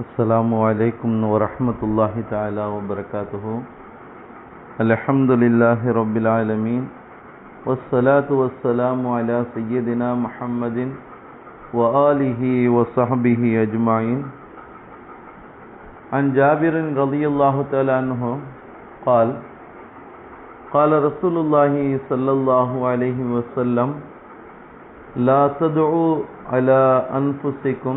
السلام عليكم ورحمة الله تعالى وبركاته الحمد لله رب العالمين والصلاة والسلام على سيدنا محمد وآله وصحبه أجمعين عن جابر رضي الله تعالى عنه قال قال رسول الله صلى الله عليه وسلم، لا تدعوا على أنفسكم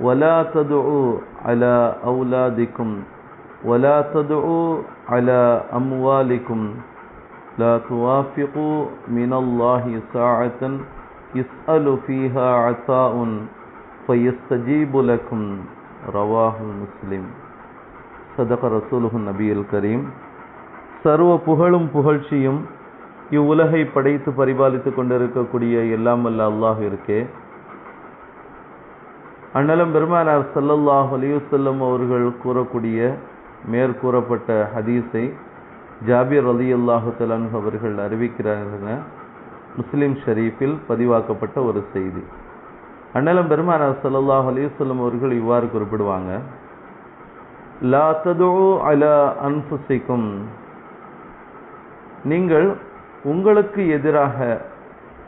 ولا تدعوا على أولادكم ولا تدعوا على أموالكم لا توافقوا من الله ساعة يسأل فيها عطاء فيستجيب لكم رواه مسلم صدق رسوله النبي الكريم சர்வ புகழும் புகழ்ச்சியும் இவ்வுலகை படைத்து பரிபாலித்துக் கொண்டிருக்கக்கூடிய எல்லாம் வல்ல அல்லாஹ் இருக்கே அண்ணலும் பெருமானார் சல்லல்லாஹ் அலியுசல்லம் அவர்கள் கூறக்கூடிய மேற்கூறப்பட்ட ஹதீஸை ஜாபிர் அலி அல்லாஹு தலான் அவர்கள் அறிவிக்கிறார்கள். முஸ்லிம் ஷரீஃபில் பதிவாக்கப்பட்ட ஒரு செய்தி. அண்ணலம் பெருமானார் சல்லல்லாஹ் அலிவசல்லம் அவர்கள் இவ்வாறு குறிப்பிடுவாங்க. லா தது அல அன்புசிக்கும் நீங்கள் உங்களுக்கு எதிராக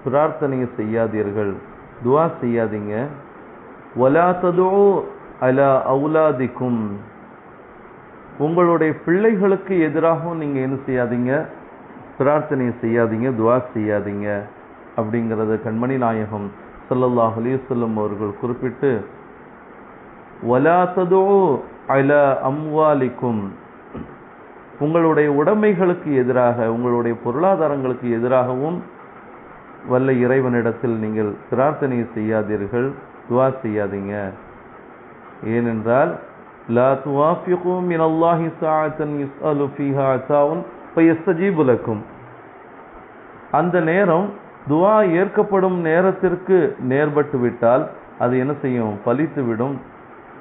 பிரார்த்தனை செய்யாதீர்கள் துவா செய்யாதீங்க. அலா அவுலாதிக்கும் உங்களுடைய பிள்ளைகளுக்கு எதிராகவும் நீங்கள் என்ன செய்யாதீங்க? பிரார்த்தனை செய்யாதீங்க துவா செய்யாதீங்க அப்படிங்கிறது கண்மணி நாயகம் சல்லல்லாஹ் அலிசல்லம் அவர்கள் குறிப்பிட்டு ஒலா ததோ அல அம்வாலிக்கும். உங்களுடைய உடைமைகளுக்கு எதிராக உங்களுடைய பொருளாதாரங்களுக்கு எதிராகவும் வல்ல இறைவனிடத்தில் நீங்கள் பிரார்த்தனை செய்யாதீர்கள். துவா செய்யாதீங்க. ஏனென்றால் லா துவாஃபிகும் மின் அல்லாஹி சாஅத்தன் யுஸ்அலு ஃபீஹா அத்தாவுன் ஃபயஸ்தஜீபு லக்கும். அந்த நேரம் துவா ஏற்கப்படும் நேரத்திற்கு நேர்பட்டு விட்டால் அது என்ன செய்யும்? பலித்துவிடும்.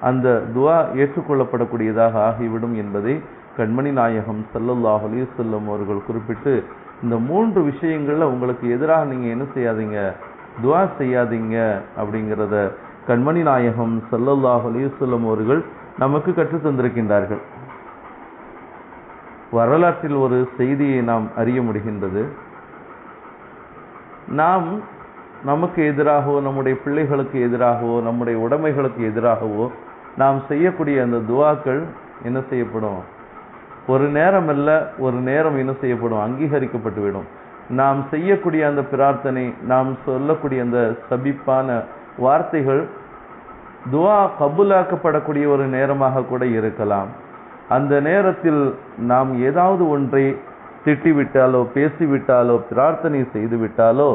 அந்த துவா ஏற்றுக்கொள்ளப்படக்கூடியதாக ஆகிவிடும் என்பதை கண்மணி நாயகம் சல்லல்லாஹ் அலிசல்லம் அவர்கள் குறிப்பிட்டு இந்த மூன்று விஷயங்களில் உங்களுக்கு எதிராக நீங்கள் என்ன செய்யாதீங்க? துவா செய்யாதீங்க அப்படிங்கிறத கண்மணி நாயகம் சல்லல்லாஹ் அலிசல்லம் அவர்கள் நமக்கு கற்று தந்திருக்கின்றார்கள். வரலாற்றில் ஒரு செய்தியை நாம் அறிய முடிகின்றது. நாம் நமக்கு எதிராகவோ நம்முடைய பிள்ளைகளுக்கு எதிராகவோ நம்முடைய உடைமைகளுக்கு எதிராகவோ நாம் செய்யக்கூடிய அந்த துவாக்கள் என்ன செய்யப்படும்? ஒரு நேரம் அல்ல ஒரு நேரம் என்ன செய்யப்படும்? அங்கீகரிக்கப்பட்டுவிடும். நாம் செய்யக்கூடிய அந்த பிரார்த்தனை நாம் சொல்லக்கூடிய அந்த சபிப்பான வார்த்தைகள் துவா கபுலாக்கப்படக்கூடிய ஒரு நேரமாக கூட இருக்கலாம். அந்த நேரத்தில் நாம் ஏதாவது ஒன்றை திட்டிவிட்டாலோ பேசிவிட்டாலோ பிரார்த்தனை செய்துவிட்டாலோ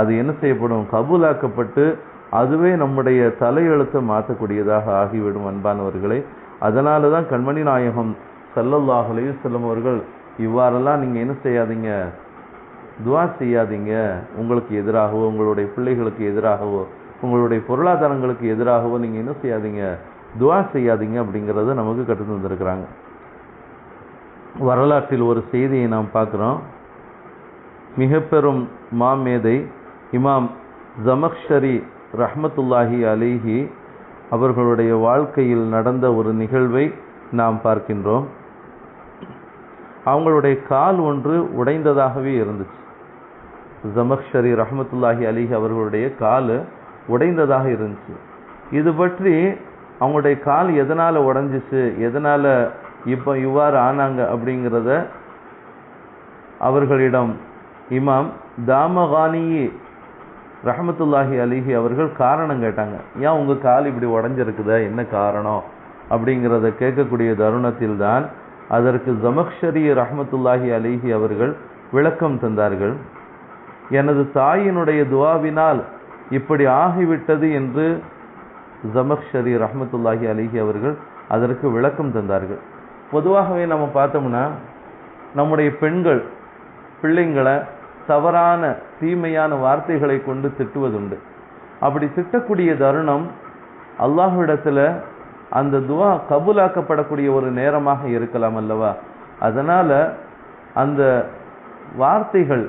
அது என்ன செய்யப்படும்? கபூலாக்கப்பட்டு அதுவே நம்முடைய தலையெழுத்தை மாற்றக்கூடியதாக ஆகிவிடும் அன்பானவர்களே. அதனால தான் கண்மணி நாயகம் சல்லல்லாஹ் அலையுசல்லம் அவர்கள் இவ்வாறெல்லாம் நீங்கள் என்ன செய்யாதீங்க? துவா செய்யாதீங்க. உங்களுக்கு எதிராகவோ உங்களுடைய பிள்ளைகளுக்கு எதிராகவோ உங்களுடைய பொருளாதாரங்களுக்கு எதிராகவோ நீங்கள் என்ன செய்யாதீங்க. துவா செய்யாதீங்க அப்படிங்கிறத நமக்கு கற்று தந்திருக்கிறாங்க. வரலாற்றில் ஒரு செய்தியை நாம் பார்க்குறோம். மிக பெரும் மாமேதை இமாம் ஜமக்ஷரி ரஹமத்துல்லாஹி அலிஹி அவர்களுடைய வாழ்க்கையில் நடந்த ஒரு நிகழ்வை நாம் பார்க்கின்றோம். அவங்களுடைய கால் ஒன்று உடைந்ததாகவே இருந்துச்சு. ஜமக்ஷரி ரஹமத்துல்லாஹி அலிஹி அவர்களுடைய கால் உடைந்ததாக இருந்துச்சு. இது பற்றி அவங்களுடைய கால் எதனால் உடஞ்சிச்சு எதனால் இப்போ இவ்வாறு ஆனாங்க அப்படிங்கிறத அவர்களிடம் இமாம் தாமகானி ரஹமத்துல்லாஹி அலிஹி அவர்கள் காரணம் கேட்டாங்க. ஏன் உங்கள் கால் இப்படி உடஞ்சிருக்குதா? என்ன காரணம்? அப்படிங்கிறத கேட்கக்கூடிய தருணத்தில் தான் அதற்கு ஜமக்ஷரி ரஹமத்துல்லாஹி அலிஹி அவர்கள் விளக்கம் தந்தார்கள். எனது தாயினுடைய துவாவினால் இப்படி ஆகிவிட்டது என்று ஜமக்ஷரி ரஹமத்துல்லாஹி அலிஹி அவர்கள் அதற்கு விளக்கம் தந்தார்கள். பொதுவாகவே நம்ம பார்த்தோம்னா நம்முடைய பெண்கள் பிள்ளைங்களை தவறான தீமையான வார்த்தைகளை கொண்டு திட்டுவதுண்டு. அப்படி திட்டக்கூடிய தருணம் அல்லாஹ்விடத்தில் அந்த துவா கபூலாக்கப்படக்கூடிய ஒரு நேரமாக இருக்கலாம் அல்லவா? அதனால் அந்த வார்த்தைகள்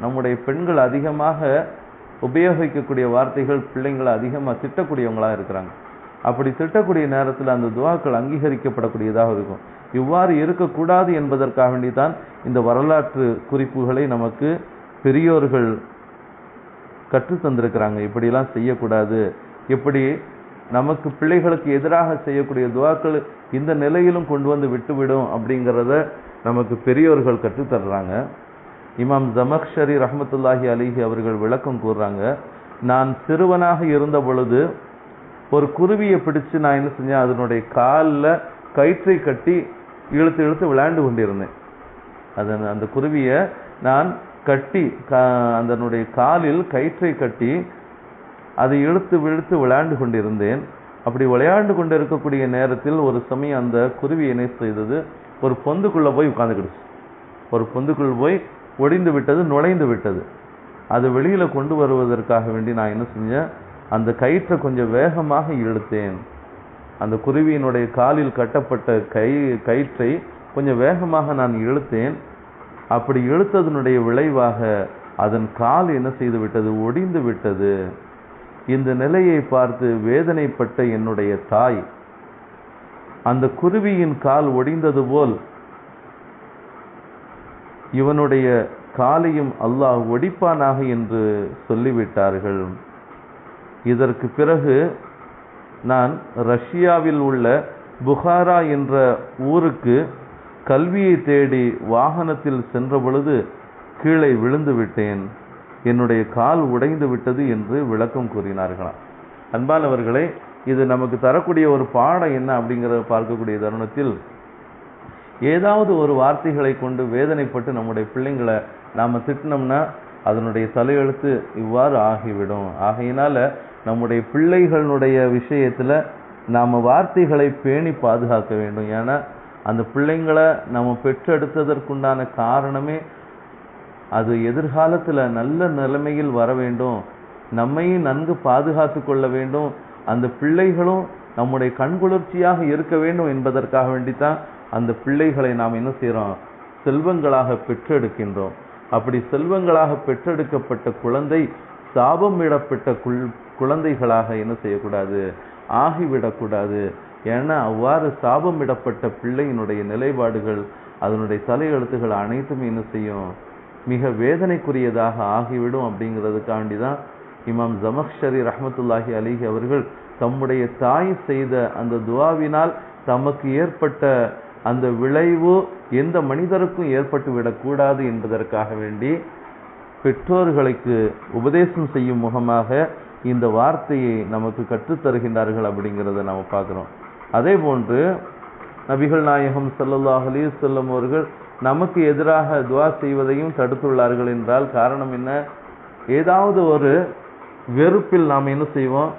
நம்முடைய பெண்கள் அதிகமாக உபயோகிக்கக்கூடிய வார்த்தைகள் பிள்ளைங்களை அதிகமாக திட்டக்கூடியவங்களாக இருக்கிறாங்க. அப்படி திட்டக்கூடிய நேரத்தில் அந்த துவாக்கள் அங்கீகரிக்கப்படக்கூடியதாக இருக்கும். இவ்வாறு இருக்கக்கூடாது என்பதற்காக வேண்டிதான் இந்த வரலாற்று குறிப்புகளை நமக்கு பெரியோர்கள் கற்று தந்திருக்கிறாங்க. இப்படிலாம் செய்யக்கூடாது. இப்படி நமக்கு பிள்ளைகளுக்கு எதிராக செய்யக்கூடிய துவாக்கள் இந்த நிலையிலும் கொண்டு வந்து விட்டுவிடும் அப்படிங்கிறத நமக்கு பெரியோர்கள் கற்றுத் தர்றாங்க. இமாம் ஜமக்ஷரி ரஹமத்துல்லாஹி அலிஹி அவர்கள் விளக்கம் கூறுறாங்க நான் சிறுவனாக இருந்த பொழுது ஒரு குருவியை பிடிச்சு நான் என்ன செஞ்சேன்? அதனுடைய காலில் கயிற்றை கட்டி இழுத்து இழுத்து விளையாண்டு கொண்டிருந்தேன். அதன் அந்த குருவியை நான் கட்டி அதனுடைய காலில் கயிற்றை கட்டி அதை இழுத்து விழுத்து விளையாண்டு கொண்டிருந்தேன். அப்படி விளையாண்டு கொண்டு இருக்கக்கூடிய நேரத்தில் ஒரு சமயம் அந்த குருவி என்ன செய்தது? ஒரு பொந்துக்குள்ளே போய் உட்காந்துக்கிடுச்சு ஒரு பொந்துக்குள் போய் ஒடிந்து விட்டது நுழைந்து விட்டது. அது வெளியில் கொண்டு வருவதற்காக வேண்டி நான் என்ன செஞ்சேன்? அந்த கயிற்றை கொஞ்சம் வேகமாக இழுத்தேன். அந்த குருவியினுடைய காலில் கட்டப்பட்ட கை கயிற்றை கொஞ்சம் வேகமாக நான் இழுத்தேன். அப்படி இழுத்ததனுடைய விளைவாக அதன் கால் என்ன செய்து விட்டது? ஒடிந்து விட்டது. இந்த நிலையை பார்த்து வேதனைப்பட்ட என்னுடைய தாய் அந்த குருவியின் கால் ஒடிந்தது போல் இவனுடைய காலையும் அல்லாஹ் ஒடிப்பானாக என்று சொல்லிவிட்டார்கள். இதற்கு பிறகு நான் ரஷ்யாவில் உள்ள புகாரா என்ற ஊருக்கு கல்வியை தேடி வாகனத்தில் சென்ற பொழுது கீழே விழுந்து விட்டேன். என்னுடைய கால் உடைந்து விட்டது என்று விளக்கம் கூறினார்களாம் அன்பானவர்களே இது நமக்கு தரக்கூடிய ஒரு பாடம் என்ன அப்படிங்கிறத பார்க்கக்கூடிய தருணத்தில் ஏதாவது ஒரு வார்த்தைகளை கொண்டு வேதனைப்பட்டு நம்முடைய பிள்ளைங்களை நாம் திட்டினோம்னா அதனுடைய தலையெழுத்து இவ்வாறு ஆகிவிடும். ஆகையினால் நம்முடைய பிள்ளைகளுடைய விஷயத்தில் நாம் வார்த்தைகளை பேணி பாதுகாக்க வேண்டும். ஏன்னா அந்த பிள்ளைங்களை நம்ம பெற்றெடுத்ததற்குண்டான காரணமே அது எதிர்காலத்தில் நல்ல நிலைமையில் வர வேண்டும். நம்மையும் நன்கு பாதுகாத்து கொள்ள வேண்டும். அந்த பிள்ளைகளும் நம்முடைய கண்குளிர்ச்சியாக இருக்க வேண்டும் என்பதற்காக வேண்டித்தான் அந்த பிள்ளைகளை நாம் என்ன செய்கிறோம் செல்வங்களாக பெற்றெடுக்கின்றோம். அப்படி செல்வங்களாக பெற்றெடுக்கப்பட்ட குழந்தை சாபமிடப்பட்ட குள் குழந்தைகளாக என்ன செய்யக்கூடாது? ஆகிவிடக்கூடாது. ஏன்னா அவ்வாறு சாபமிடப்பட்ட பிள்ளையினுடைய நிலைப்பாடுகள் அதனுடைய தலையெழுத்துகள் அனைத்துமே என்ன செய்யும்? மிக வேதனைக்குரியதாக ஆகிவிடும் அப்படிங்கிறதுக்காண்டி தான் இமாம் ஜமக்ஷரி ரஹமத்துல்லாஹி அலிஹி அவர்கள் தம்முடைய தாய் செய்த அந்த துவாவினால் தமக்கு ஏற்பட்ட அந்த விளைவு எந்த மனிதருக்கும் ஏற்பட்டு விடக்கூடாது என்பதற்காக வேண்டி பெற்றோர்களுக்கு உபதேசம் செய்யும் முகமாக இந்த வார்த்தையை நமக்கு கற்றுத்தருகின்றார்கள் அப்படிங்கிறத நம்ம பார்க்குறோம். அதே போன்று நபிகள் நாயகம் ஸல்லல்லாஹு அலைஹி வஸல்லம் அவர்கள் நமக்கு எதிராக துவா செய்வதையும் தடுத்துள்ளார்கள் என்றால் காரணம் என்ன? ஏதாவது ஒரு வெறுப்பில் நாம் என்ன செய்வோம்?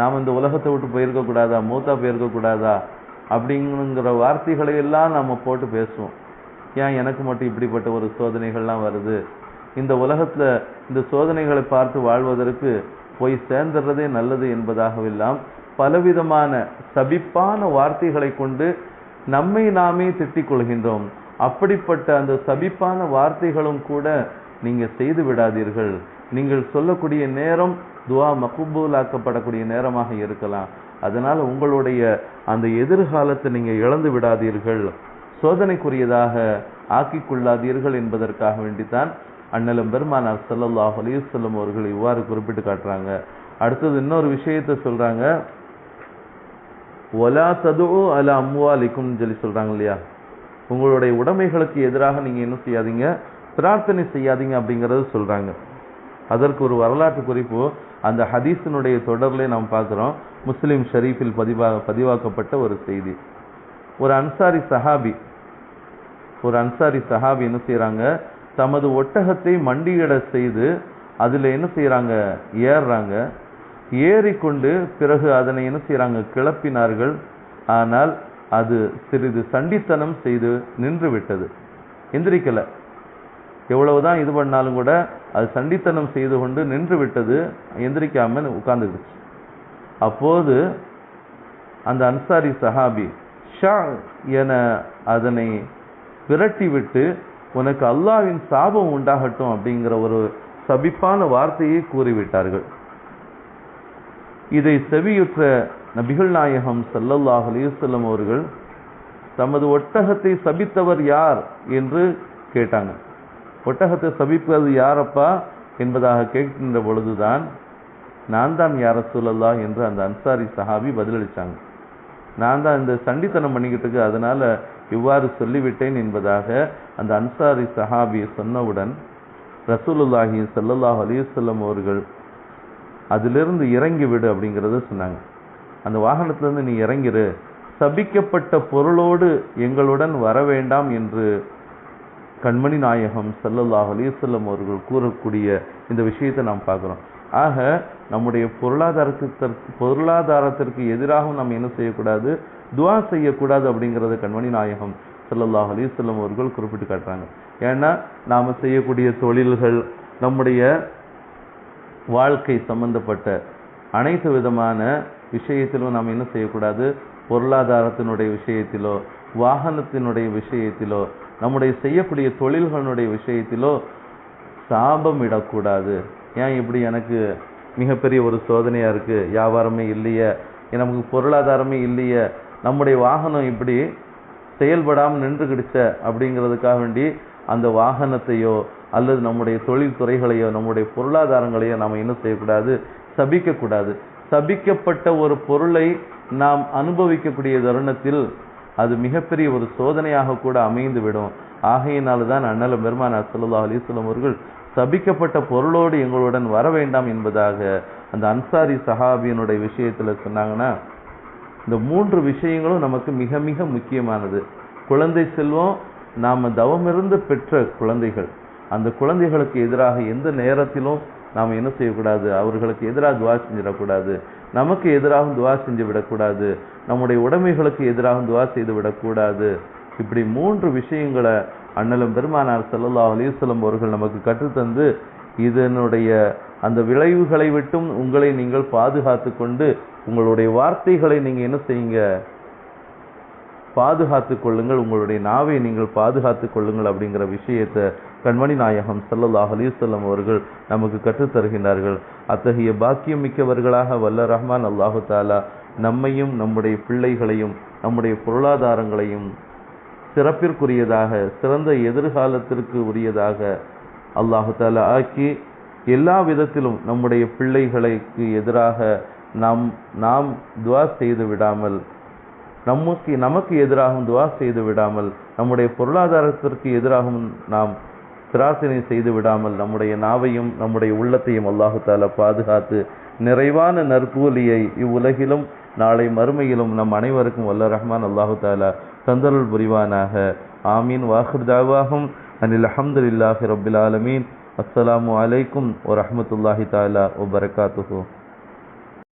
நாம் இந்த உலகத்தை விட்டு போயிருக்கக்கூடாதா? மூத்தா போயிருக்கக்கூடாதா? அப்படிங்கிற வார்த்தைகளை எல்லாம் நம்ம போட்டு பேசுவோம். ஏன் எனக்கு மட்டும் இப்படிப்பட்ட ஒரு சோதனைகள்லாம் வருது? இந்த உலகத்தில் இந்த சோதனைகளை பார்த்து வாழ்வதற்கு போய் சேர்ந்துடுறதே நல்லது என்பதாகவெல்லாம் பலவிதமான சபிப்பான வார்த்தைகளை கொண்டு நம்மை நாமே திட்டிக் கொள்கின்றோம். அப்படிப்பட்ட அந்த சபிப்பான வார்த்தைகளும் கூட நீங்கள் செய்து விடாதீர்கள். நீங்கள் சொல்லக்கூடிய நேரம் துவா மக்குபூலாக்கப்படக்கூடிய நேரமாக இருக்கலாம். அதனால உங்களுடைய அந்த எதிர்காலத்தை நீங்க இழந்து விடாதீர்கள். சோதனைக்குரியதாக ஆக்கிக் கொள்ளாதீர்கள் என்பதற்காக வேண்டித்தான் அண்ணலும் பெருமானார் சல்லல்லாஹ் அலைஹி அவர்கள் இவ்வாறு குறிப்பிட்டு காட்டுறாங்க. அடுத்தது இன்னொரு விஷயத்தை சொல்றாங்க. ஒலா தது அல அம்வாலிக்கும் சொல்லி சொல்றாங்க இல்லையா? உங்களுடைய உடைமைகளுக்கு எதிராக நீங்க என்ன செய்யாதீங்க? பிரார்த்தனை செய்யாதீங்க அப்படிங்கிறது சொல்றாங்க. அதற்கு ஒரு வரலாற்று குறிப்பு. அந்த ஹதீஸினுடைய தொடர்லேயே நாம் பார்க்குறோம். முஸ்லீம் ஷரீஃபில் பதிவா பதிவாக்கப்பட்ட ஒரு செய்தி. ஒரு அன்சாரி சஹாபி ஒரு அன்சாரி சஹாபி என்ன செய்கிறாங்க தமது ஒட்டகத்தை மண்டியிட செய்து அதில் என்ன செய்கிறாங்க ஏறுறாங்க ஏறிக்கொண்டு பிறகு அதனை என்ன செய்கிறாங்க கிளப்பினார்கள். ஆனால் அது சிறிது சண்டித்தனம் செய்து நின்று விட்டது. எந்திரிக்கலை. எவ்வளவுதான் இது பண்ணாலும் கூட அது சண்டித்தனம் செய்து கொண்டு நின்று விட்டது. எந்திரிக்காமல் உட்கார்ந்துருச்சு. அப்போது அந்த அன்சாரி சஹாபி ஷா என அதனை விரட்டிவிட்டு உனக்கு அல்லாவின் சாபம் உண்டாகட்டும் அப்படிங்கிற ஒரு சபிப்பான வார்த்தையை கூறிவிட்டார்கள். இதை செவியுற்ற நபிகள் நாயகம் சல்லல்லாஹ் அலைஹி அவர்கள் தமது ஒட்டகத்தை சபித்தவர் யார்? என்று கேட்டாங்க. ஒட்டகத்தை சபிப்பது யாரப்பா? என்பதாக கேட்கின்ற பொழுதுதான் நான் தான் யார சொல்லலா என்று அந்த அன்சாரி சஹாபி பதிலளித்தாங்க நான் தான் இந்த சண்டித்தனம் பண்ணிக்கிட்டு இருக்கு இவ்வாறு சொல்லிவிட்டேன் என்பதாக அந்த அன்சாரி சஹாபி சொன்னவுடன் ரசூலுல்லாஹி சல்லாஹ் அலிசல்லம் அவர்கள் அதிலிருந்து இறங்கிவிடு அப்படிங்கிறத சொன்னாங்க. அந்த வாகனத்திலேருந்து நீ இறங்கிரு. சபிக்கப்பட்ட பொருளோடு எங்களுடன் வர வேண்டாம் என்று கண்மணி நாயகம் சல்லல்லாஹ் அலிசல்லம் அவர்கள் கூறக்கூடிய இந்த விஷயத்தை நாம் பார்க்குறோம். ஆக நம்முடைய பொருளாதாரத்திற்கு பொருளாதாரத்திற்கு எதிராகவும் நாம் என்ன செய்யக்கூடாது? துவா செய்யக்கூடாது அப்படிங்கிறத கண்மணி நாயகம் ஸல்லல்லாஹு அலைஹி வஸல்லம் அவர்கள் குறிப்பிட்டு காட்டுறாங்க. ஏன்னா நாம் செய்யக்கூடிய தொழில்கள் நம்முடைய வாழ்க்கை சம்பந்தப்பட்ட அனைத்து விதமான விஷயத்திலும் நாம் என்ன செய்யக்கூடாது? பொருளாதாரத்தினுடைய விஷயத்திலோ வாகனத்தினுடைய விஷயத்திலோ நம்முடைய செய்யக்கூடிய தொழில்களுடைய விஷயத்திலோ சாபம் இடக்கூடாது ஏன் இப்படி எனக்கு மிகப்பெரிய ஒரு சோதனையாக இருக்குது வியாபாரமே இல்லையே. நமக்கு பொருளாதாரமே இல்லையே. நம்முடைய வாகனம் இப்படி செயல்படாமல் நின்றுகிடுச்ச அப்படிங்கிறதுக்காக வேண்டி அந்த வாகனத்தையோ அல்லது நம்முடைய தொழில் துறைகளையோ நம்முடைய பொருளாதாரங்களையோ நாம் என்ன செய்யக்கூடாது? சபிக்கக்கூடாது. சபிக்கப்பட்ட ஒரு பொருளை நாம் அனுபவிக்கக்கூடிய தருணத்தில் அது மிகப்பெரிய ஒரு சோதனையாக கூட அமைந்து விடும் ஆகையினால தான் அண்ணல பெருமான அசல்லா அலிஸ்லம் அவர்கள் சபிக்கப்பட்ட பொருளோடு எங்களுடன் வர வேண்டாம் என்பதாக அந்த அன்சாரி சஹாபியனுடைய விஷயத்தில் சொன்னாங்கன்னா இந்த மூன்று விஷயங்களும் நமக்கு மிக மிக முக்கியமானது. குழந்தை செல்வம் நாம் தவமிருந்து பெற்ற குழந்தைகள். அந்த குழந்தைகளுக்கு எதிராக எந்த நேரத்திலும் நாம் என்ன செய்யக்கூடாது? அவர்களுக்கு எதிராக துவா செஞ்சிடக்கூடாது. நமக்கு எதிராகவும் துவா செஞ்சு விடக்கூடாது. நம்முடைய உடைமைகளுக்கு எதிராகவும் துவா செய்து விடக்கூடாது. இப்படி மூன்று விஷயங்களை அண்ணலும் பெருமானார் செல்லல்லா அலைஹி அவர்கள் நமக்கு கற்றுத்தந்து இதனுடைய அந்த விளைவுகளை விட்டும் உங்களை நீங்கள் பாதுகாத்து கொண்டு உங்களுடைய வார்த்தைகளை நீங்கள் என்ன செய்யுங்க? பாதுகாத்து கொள்ளுங்கள். உங்களுடைய நாவை நீங்கள் பாதுகாத்து கொள்ளுங்கள் அப்படிங்கிற விஷயத்தை கண்மணி நாயகம் சல்லல்லாஹ் அலிசல்லம் அவர்கள் நமக்கு கற்றுத் தருகின்றார்கள். அத்தகைய பாக்கியம் மிக்கவர்களாக வல்ல ரஹ்மான் அல்லாஹு தாலா நம்மையும் நம்முடைய பிள்ளைகளையும் நம்முடைய பொருளாதாரங்களையும் சிறப்பிற்குரியதாக சிறந்த எதிர்காலத்திற்கு உரியதாக அல்லாஹு தாலா ஆக்கி எல்லா விதத்திலும் நம்முடைய பிள்ளைகளுக்கு எதிராக நாம் நாம் துவா செய்து விடாமல் நமக்கு நமக்கு எதிராகவும் துவா செய்து விடாமல் நம்முடைய பொருளாதாரத்திற்கு எதிராகவும் நாம் பிரார்த்தனை செய்து விடாமல் நம்முடைய நாவையும் நம்முடைய உள்ளத்தையும் அல்லாஹு தாலா பாதுகாத்து நிறைவான நற்கூலியை இவ்வுலகிலும் நாளை மறுமையிலும் நம் அனைவருக்கும் வல்ல ரஹ்மான் அல்லாஹு தாலா தந்தருள் புரிவானாக ஆமீன் வாஹிர் தாவாகும் அனில் அஹமதுல்லாஹி ரபில் ஆலமீன் அஸ்ஸலாமு அலைக்கும் வரஹ்மத்துல்லாஹி தாலா வபரகாத்துஹு